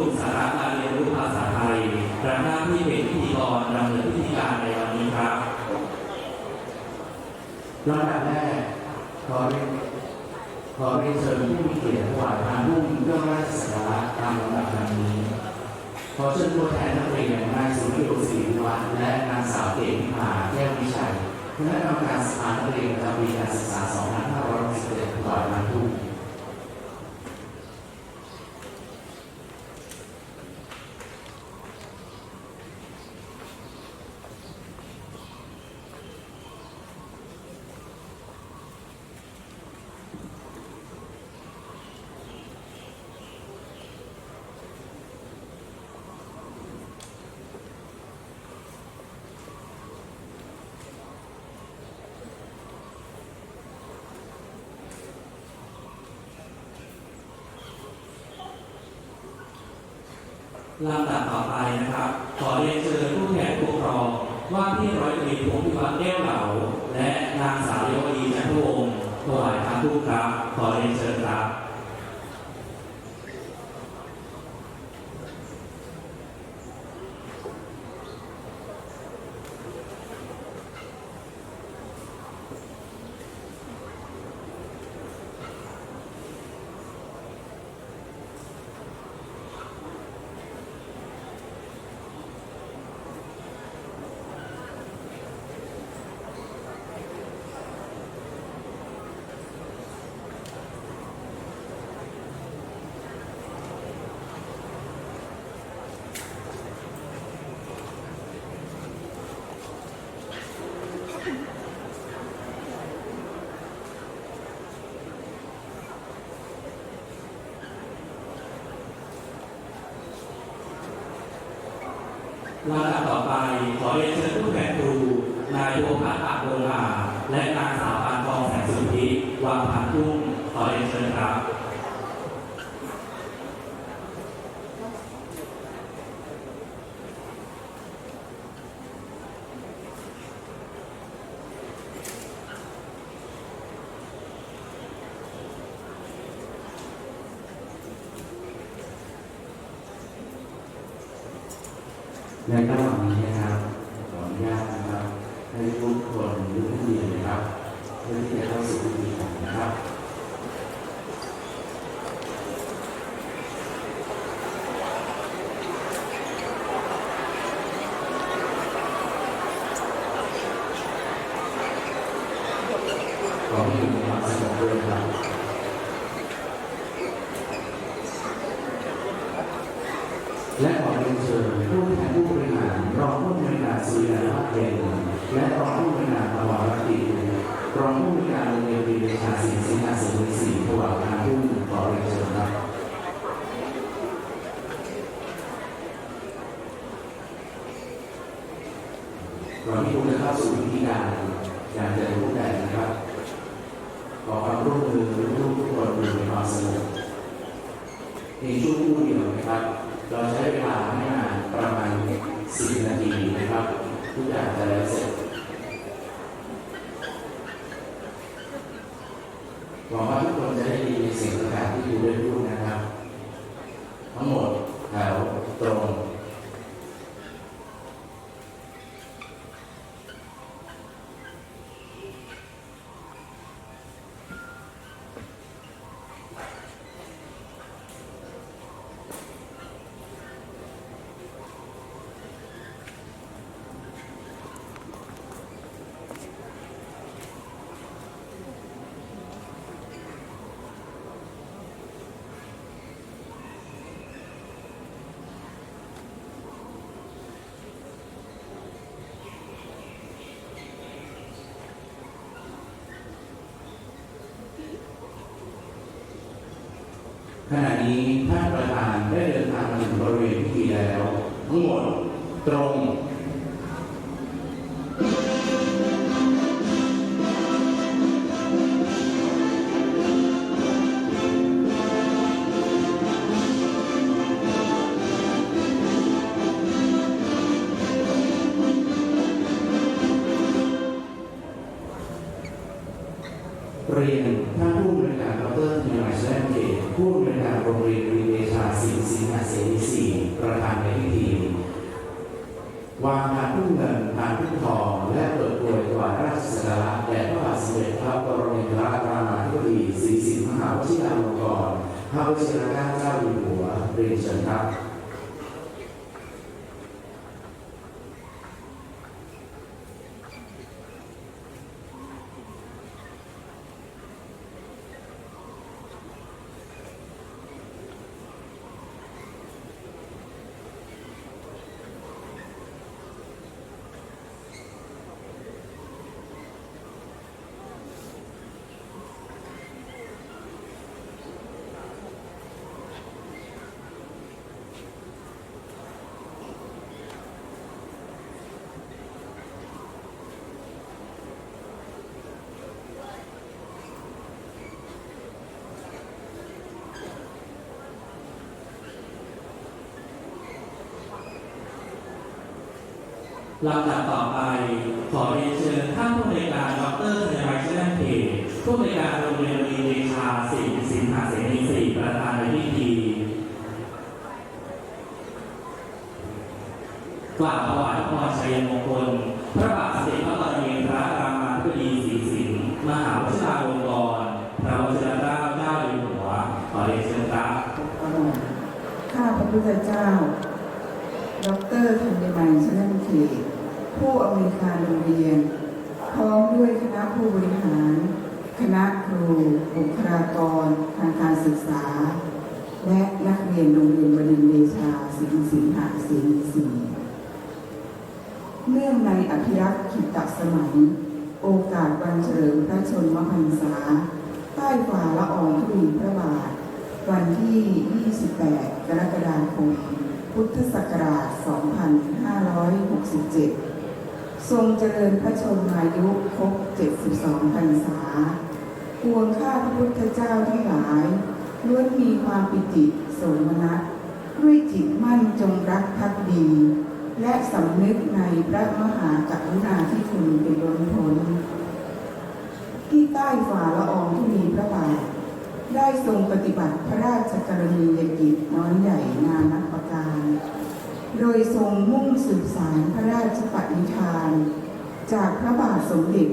ุณสาระการเรียนรู้ภาษาไทยรับหน้าที่เป็นพิธีกรดำเนินพิธีการในวันนี้ครับลำดับแรกขอเรียนขอเรียนเชิญผู้มีเกียรติถวานทานผู้มีเรื่องราชสาระตามลำดับดังนี้ ขอเชิญตัวแทนนักเรียนนายสุริโยศิริวันและนางสาวเกศมหาแก้ววิชัยคณะกรรมการสถานนักเรียนประจำปีการศึกษา 2561ถวายทานผู้ ลำดับต่อไปนะครับ ขอเรียนเชิญผู้แทนผู้ครอง ว่าที่ร้อยตรีพงศ์พิพัฒน์แก้วเหลาและนางสาวเยาวดีจันทวงศ์ถวายคระผู้ครับ ขอเรียนเชิญครับ ไป ขอเรียนเชิญผู้แทนครูนายโพพัฒน์ปากโลหาและนางสาวปานทองแสงสุธิวางผันทุ่งขอเรียนเชิญครับในระหว่างนี้นะครับขออนุญาตนะครับให้ทุกคนลุกขึ้นยืนนะครับเพื่อที่จะเข้าสู่พิธีการนะครับ ขอให้มีความสงบด้วยครับ และขอเรียนเชิญผู้แทนผู้บริหารรองผู้บริหารสุริยาภาคเย็นและรองผู้บริหารภาวะรัตติรองผู้บริหารโรงเรียนวีเดชาศิลป์สิงห์สุริศรีถวายงานผู้ขอเรียนเชิญครับก่อนที่คุณจะเข้าสู่พิธีการอยากจะรู้แต่นะครับขอความร่วมมือทุกทุกคนอยู่ในความสงบในช่วงคู่เดียวนะครับ เราใช้เวลาไม่นานประมาณ10นาทีนะครับ ทุกอย่างจะแล้วเสร็จหวังว่าทุกคนจะได้ยินในเสียงประกาศที่อยู่ด้วยรูปนะครับ ทั้งหมดแถวตรง ข ณะนี้ท่านประธานได้เดินทางมาถึงบริเวณพิธีแล้วทั้งหมดตรง วเรีย ลำดับต่อไป ขอเรียนเชิญท่านผู้ในวยการดรธัญวัฒน์เชื่อมเขตผู้ในวยการโรงเรียนรีเดชาสิงสิงหาเสนีสี่ประธานในพิธีกล่าวถวายพรชัยมงคล พระบาทสมเด็จพระบรมพระรรามาธิบดีศรีสิงห์มหาวชิราลงกรณ์พระวชิรเกล้าเจ้าอยู่หัวขอเรียนเชิญครับข้าพระพุทธเจ้า ดรธัญมัยชนะเขต ผู้อำนวยการโรงเรียน พร้อมด้วยคณะผู้บริหาร คณะครูบุคลากรทางการศึกษา และนักเรียนโรงเรียนบดินเดชาสิงห์สิงหาศรีสีเนื่องในอภิรักษ์ขิตสมัย โอกาสวันเฉลิมพระชนมพรรษา ใต้ฝ่าละอองธุลีพระบาท วันที่ 28 กรกฎาคม พุทธศักราช 2567 ทรงเจริญพระชนมายุครบ 72 พรรษาปวงข้าพระพุทธเจ้าทั้งหลายล้วนมีความปิติสมนัสด้วยจิตมั่นจงรักภักดี และสำนึกในพระมหากรุณาธิคุณเป็นล้นพ้นที่ใต้ฝ่าละอองที่มีพระบาทได้ทรงปฏิบัติพระราชกรณียกิจน้อยใหญ่นานัก โดยทรงมุ่งสืบสารพระราชปณิธาน จากพระบาทสมเด็จ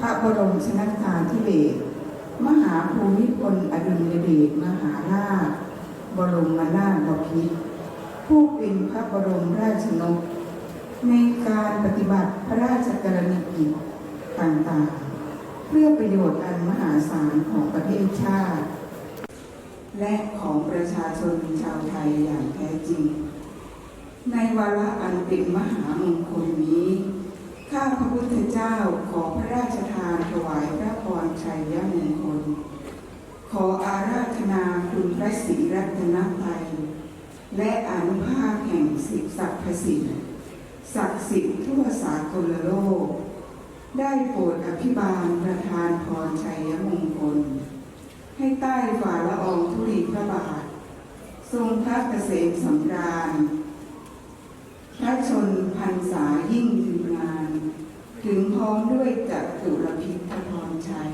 พระบรมชนกาธิเบศรมหาภูมิพลอดุลยเดชมหาราช บรมนาถบพิตรผู้เป็นพระบรมราชนก ในการปฏิบัติพระราชกรณียกิจต่างๆ เพื่อประโยชน์อันมหาศาลของประเทศชาติ และของประชาชนชาวไทยอย่างแท้จริง ในวาระอันเป็นมหามงคลนี้ ข้าพระพุทธเจ้าขอพระราชทานถวายพระพรชัยมงคล ขออาราธนาคุณพระศรีรัตนตรัยและอนุภาพแห่งสิบศักดิ์สิทธิ์ศักดิ์สิทธิ์ทั่วสากลโลก ได้โปรดอภิบาลประทานพรชัยมงคล ให้ใต้ฝ่าละอองธุลีพระบาท ทรงพระเกษมสำราญ พระชนพรรษายิ่งยืนนาน ถึงพร้อมด้วยจักตุรพิธพรชัย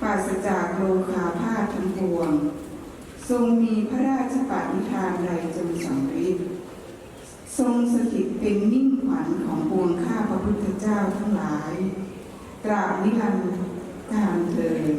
ปราศจากโลคาพาธทั้งปวง ทรงมีพระราชปณิธานใดจงสำเร็จทรงสถิตเป็นมิ่งขวัญของปวงข้าพระพุทธเจ้าทั้งหลาย ตราบนิรันดร์การเถิด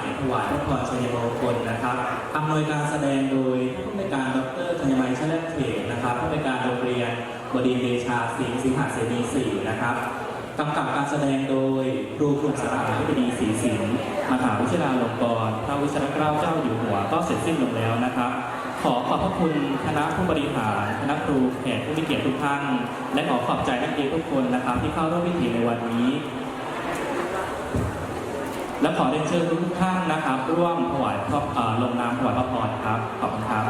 กษ์เปิดสมัยถวายพระพรชัยมงคลนะครับอำนวยการแสดงโดยผู้อำนวยการดรธัญมัยชแลเขตนะครับผู้อำนวยการโรงเรียนบดินเดชาศรีสิงหาเสนีศรีนะครับกำกับการแสดงโดยครูกลุ่มสถาธิบดีศรีสินมหาวิทยาลัยลงกรณ์พระวิชาเกล้าเจ้าอยู่หัวก็เสร็จสิ้นลงแล้วนะครับ ขอขอบพระคุณคณะผู้บริหารคณะครูแขกผู้มีเกียรติทุกท่านและขอขอบใจนักเรียนทุกคนนะครับ ที่เข้าร่วมพิธีในวันนี้ และขอเรียนเชิญทุกท่านนะครับ ร่วมถวายลงนามถวายพระพรครับ ขอบคุณครับ